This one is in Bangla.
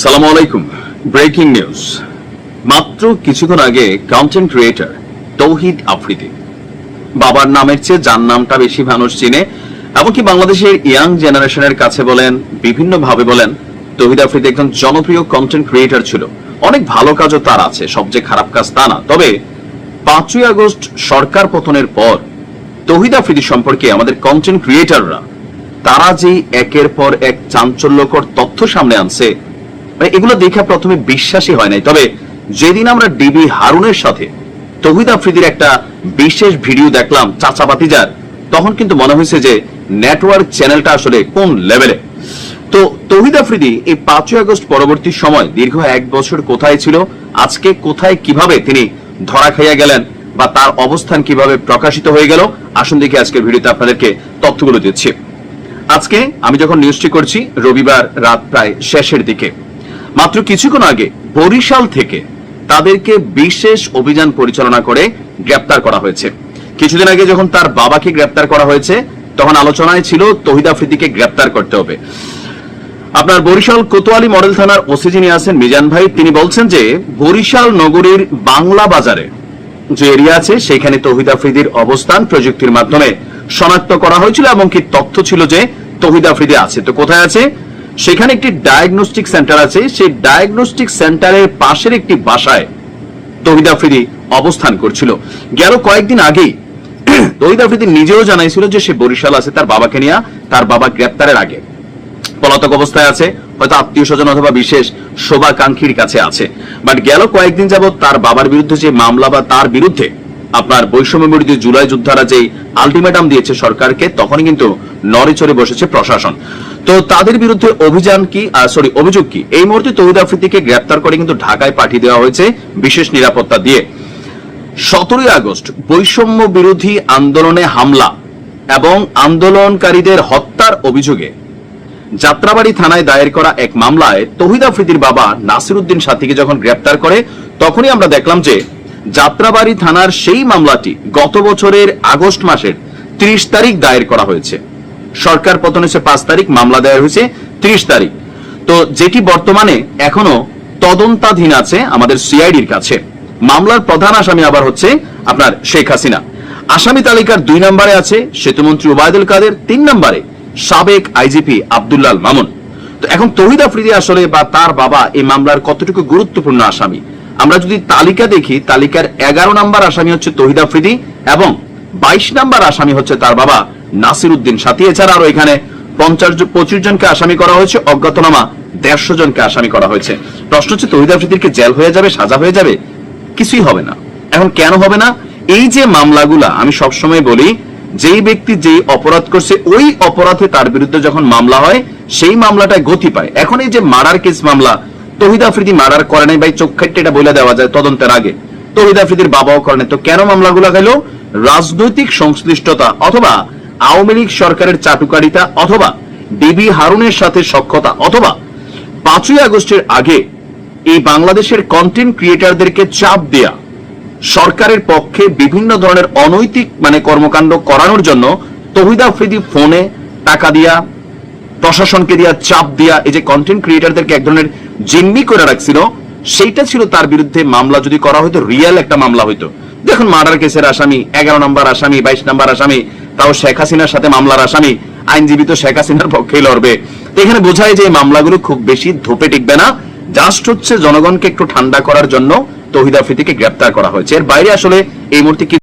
সালাম আলাইকুম। Breaking news. মাত্র কিছুক্ষণ আগে কন্টেন্ট ক্রিয়েটর তৌহিদ আফ্রিদি, বাবার নামের চেয়ে যার নামটা বেশি মানুষ চিনে, এমনকি বাংলাদেশের ইয়াং জেনারেশনের কাছে বলেন বিভিন্ন ভাবে বলেন, তৌহিদ আফ্রিদি একজন জনপ্রিয় কন্টেন্ট ক্রিয়েটর ছিল। অনেক ভালো কাজও তার আছে, সবচেয়ে খারাপ কাজ তা না। তবে পাঁচই আগস্ট সরকার পতনের পর তৌহিদ আফ্রিদি সম্পর্কে আমাদের কন্টেন্ট ক্রিয়েটাররা তারা যে একের পর এক চাঞ্চল্যকর তথ্য সামনে আনছে মানে এগুলো দেখে প্রথমে বিশ্বাসই হয় নাই। তবে যেদিন আমরা ডিবি হারুনের সাথে তৌহিদ আফ্রিদির একটা বিশেষ ভিডিও দেখলাম চাচা বাতিজার তখন কিন্তু মনে হয়েছে যে নেটওয়ার্ক চ্যানেলটা আসলে কোন লেভেলে। তো তৌহিদ আফ্রিদি এই পাঁচই আগস্ট পরবর্তী সময়, দীর্ঘ এক বছর কোথায় ছিল, আজকে কোথায় কীভাবে তিনি ধরা খাইয়া গেলেন বা তার অবস্থান কীভাবে প্রকাশিত হয়ে গেল, আসুন দেখি আজকের ভিডিওতে আপনাদেরকে তথ্যগুলো দিচ্ছি। আজকে আমি যখন নিউজটি করছি, রবিবার রাত প্রায় শেষের দিকে। মাত্র কিছুক্ষণ আগে বরিশাল থেকে তাদেরকে বিশেষ অভিযান পরিচালনা করে গ্রেপ্তার করা হয়েছে। কিছুদিন আগে যখন তার বাবাকে গ্রেপ্তার করা হয়েছে, তখন আলোচনায় ছিল তহিদ আফ্রিদিকে গ্রেপ্তার করতে হবে। আপনার বরিশাল কোতোয়ালি মডেল থানার ওসি যিনি আছেন মিজান ভাই, তিনি বলছেন যে বরিশাল নগরীর বাংলা বাজারে যে এরিয়া আছে, সেখানে তহিদ আফ্রিদির অবস্থান প্রযুক্তির মাধ্যমে শনাক্ত করা হয়েছিল এবং কি তথ্য ছিল যে তহিদ আফ্রিদি আছে। তো কোথায় আছে? সেখানে একটি ডায়াগনস্টিক সেন্টার আছে। সেই ডায়াগনস্টিক সেন্টারের পাশের একটি বাসায় তহিদ আফ্রিদি অবস্থান করছিল। গেল কয়েকদিন আগেই তহিদ আফ্রিদি নিজেও জানাইছিল যে সে বরিশাল আছে তার বাবাকে নিয়ে, তার বাবা গ্রেপ্তারের আগে। পলাতক অবস্থায় আছে, হয়তো আত্মীয় স্বজন অথবা বিশেষ শোভাকাঙ্ক্ষীর কাছে আছে। বাট গেল কয়েকদিন যাবত তার বাবার বিরুদ্ধে যে মামলা বা তার বিরুদ্ধে আপনার বৈষম্য বিরোধী জুলাই যোদ্ধারা যে আলটিমেটাম দিয়েছে সরকারকে, তখনই কিন্তু নড়ে চড়ে বসেছে প্রশাসন। তো তাদের বিরুদ্ধে অভিযান কি সরি অভিযোগ কি? এই মুহূর্তে তহিদ আফ্রিদিকে গ্রেপ্তার করে কিন্তু ঢাকায় পাঠিয়ে দেওয়া হয়েছে বিশেষ নিরাপত্তা দিয়ে। সতেরোই আগস্ট, বৈষম্য বিরোধী আন্দোলনে হামলা এবং আন্দোলনকারীদের হত্যার অভিযোগে যাত্রাবাড়ি থানায় দায়ের করা এক মামলায় তহিদ আফ্রিদির বাবা নাসির উদ্দিন সাথীকে যখন গ্রেপ্তার করে, তখনই আমরা দেখলাম যে যাত্রাবাড়ি থানার সেই মামলাটি গত বছরের আগস্ট মাসের ত্রিশ তারিখ দায়ের করা হয়েছে। সরকার পতন হয়েছে পাঁচ তারিখ মামলা দায়ের হয়েছে ত্রিশ তারিখ। তো যেটি বর্তমানে এখনও তদন্তাধীন আছে আমাদের সিআইডির কাছে। মামলার প্রধান আসামি আবার হচ্ছে আপনার শেখ হাসিনা। আসামি তালিকার দুই নম্বরে আছে সেতুমন্ত্রী ওবায়দুল কাদের, তিন নম্বরে সাবেক আইজিপি আব্দুল্লাল মামুন। তো এখন তহিদ আফ্রিদি আসলে বা তার বাবা এই মামলার কতটুকু গুরুত্বপূর্ণ আসামি? আমরা যদি তালিকা দেখি, তালিকার এগারো নম্বর আসামি হচ্ছে তহিদ আফ্রিদি এবং বাইশ নম্বর আসামি হচ্ছে তার বাবা নাসির উদ্দিন সাথী। এছাড়া আরও এখানে পঞ্চাশ পঁচিশ জনকে আসামি করা হয়েছে, অজ্ঞাতনামা দেড়শো জনকে আসামি করা হয়েছে। প্রশ্ন হচ্ছে, তহিদ আফ্রিদির কি জেল হয়ে যাবে, সাজা হয়ে যাবে? কিছুই হবে না। এখন কেন হবে না? এই যে মামলাগুলা, আমি সবসময় বলি, যেই ব্যক্তি যেই অপরাধ করছে, ওই অপরাধে তার বিরুদ্ধে যখন মামলা হয়, সেই মামলাটায় গতি পায়। এখন এই যে মারার কেস মামলা তহিদ আফ্রিদি মার্ডার করে নাই ভাই, চোখ খাইটে এটা বলে দেওয়া যায় তদন্তের আগে। তহিদ আফ্রিদির বাবাও করে নাই। তো কেন মামলাগুলো গেল রাজনৈতিক সংশ্লিষ্টতা অথবা আওয়ামী লীগ সরকারের চাটুকারিতা অথবা ডিবি হারুনের সাথে সক্ষতা অথবা পাঁচই আগস্টের আগে এই বাংলাদেশের কন্টেন্ট ক্রিয়েটারদেরকে চাপ দেয়া, সরকারের পক্ষে বিভিন্ন ধরনের অনৈতিক মানে কর্মকাণ্ড করানোর জন্য তহিদ আফ্রিদি ফোনে টাকা দিয়া প্রশাসনকে দিয়া চাপ দিয়া এই যে কন্টেন্ট ক্রিয়েটারদেরকে এক ধরনের জিম্মি করে রাখছিল, সেইটা ছিল তার বিরুদ্ধে মামলা যদি করা হয়তো রিয়েল একটা মামলা হইতো। দেখুন মার্ডার কেসের আসামি, এগারো নম্বর আসামি, বাইশ নম্বর আসামি, তাও শেখ হাসিনার সাথে মামলার আসামি, আইনজীবী তো শেখ হাসিনার পক্ষেই লড়বে। এখানে বোঝায় যে মামলাগুলো খুব বেশি ধোপে টিকবে না জাস্ট হচ্ছে জনগণকে একটু ঠান্ডা করার জন্য তহিদ আফ্রিদিকে গ্রেপ্তার করা হয়েছে। এর বাইরে আসলে এই মুহূর্তে